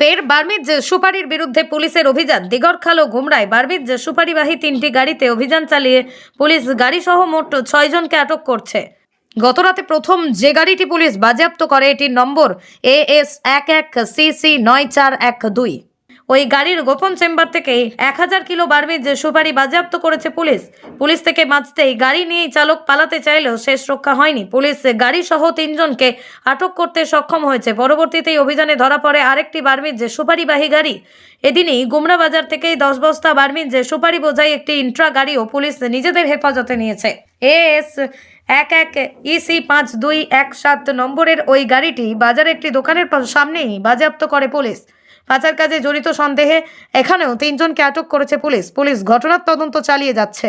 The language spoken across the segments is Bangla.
ফের বার্মিজ সুপারির বিরুদ্ধে পুলিশের অভিযান। দিগরখাল ও গুমরায় বার্মিজ সুপারিবাহী তিনটি গাড়িতে অভিযান চালিয়ে পুলিশ গাড়িসহ মোট ছয়জনকে আটক করছে। গতরাতে প্রথম যে গাড়িটি পুলিশ বাজেয়াপ্ত করে, এটির নম্বর এ এস এক এক সি সি নয় চার এক দুই। ওই গাড়ির গোপন চেম্বার থেকে এক হাজার কিলো বার্মিজ সুপারি বাজেয়াপ্ত করেছে পুলিশ। পুলিশ থেকে বাঁচতেই গাড়ি নিয়েই চালক পালাতে চাইলেও শেষ রক্ষা হয়নি। পুলিশ গাড়ি সহ তিনজনকে আটক করতে সক্ষম হয়েছে। পরবর্তীতে এই অভিযানে ধরা পড়ে আরেকটি বার্মিজ সুপারিবাহী গাড়ি। এদিনই গুমরা বাজার থেকেই দশ বস্তা বার্মিজ সুপারি বোঝাই একটি ইন্ট্রা গাড়িও পুলিশ নিজেদের হেফাজতে নিয়েছে। এএস এক এক ইসি পাঁচ দুই এক সাত নম্বরের ওই গাড়িটি বাজারে একটি দোকানের সামনেই বাজেয়াপ্ত করে পুলিশ। পাচার কাজে জড়িত সন্দেহে এখানেও তিনজনকে আটক করেছে পুলিশ। পুলিশ ঘটনার তদন্ত চালিয়ে যাচ্ছে।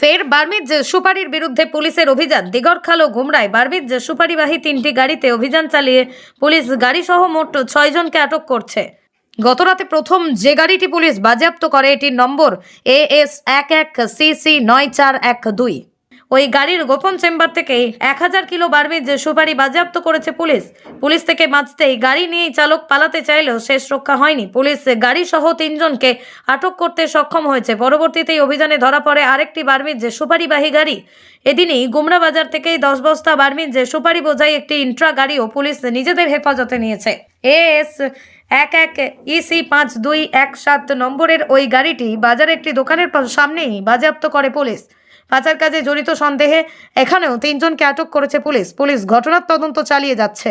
ফের বার্মিজ সুপারির বিরুদ্ধে পুলিশের অভিযান। দিগরখাল ও ঘুমরায়। বার্মিজ সুপারিবাহী তিনটি গাড়িতে অভিযান চালিয়ে পুলিশ গাড়িসহ মোট ছয়জনকে আটক করছে। গতরাতে প্রথম যে গাড়িটি পুলিশ বাজেয়াপ্ত করে, এটির নম্বর এ এস এক এক সি সি নয় চার এক দুই। ওই গাড়ির গোপন চেম্বার থেকে এক হাজার কিলো বার্মিজ সুপারি বাজেয়াপ্ত করেছে পুলিশ। পুলিশ থেকে বাঁচতেই গাড়ি নিয়েই চালক পালাতে চাইলেও শেষ রক্ষা হয়নি। পুলিশ গাড়ি সহ তিনজনকে আটক করতে সক্ষম হয়েছে। পরবর্তীতে এই অভিযানে ধরা পড়ে আরেকটি বার্মিজ সুপারিবাহী গাড়ি। এদিনই গুমরা বাজার থেকেই দশ বস্তা বার্মিজ সুপারি বোঝাই একটি ইন্ট্রা গাড়িও পুলিশ নিজেদের হেফাজতে নিয়েছে। এএস এক এক ইসি পাঁচ দুই এক সাত নম্বরের ওই গাড়িটি বাজারে একটি দোকানের সামনেই বাজেয়াপ্ত করে পুলিশ। পাচার কাজে জড়িত সন্দেহে এখানেও তিনজনকে আটক করেছে পুলিশ। পুলিশ ঘটনার তদন্ত চালিয়ে যাচ্ছে।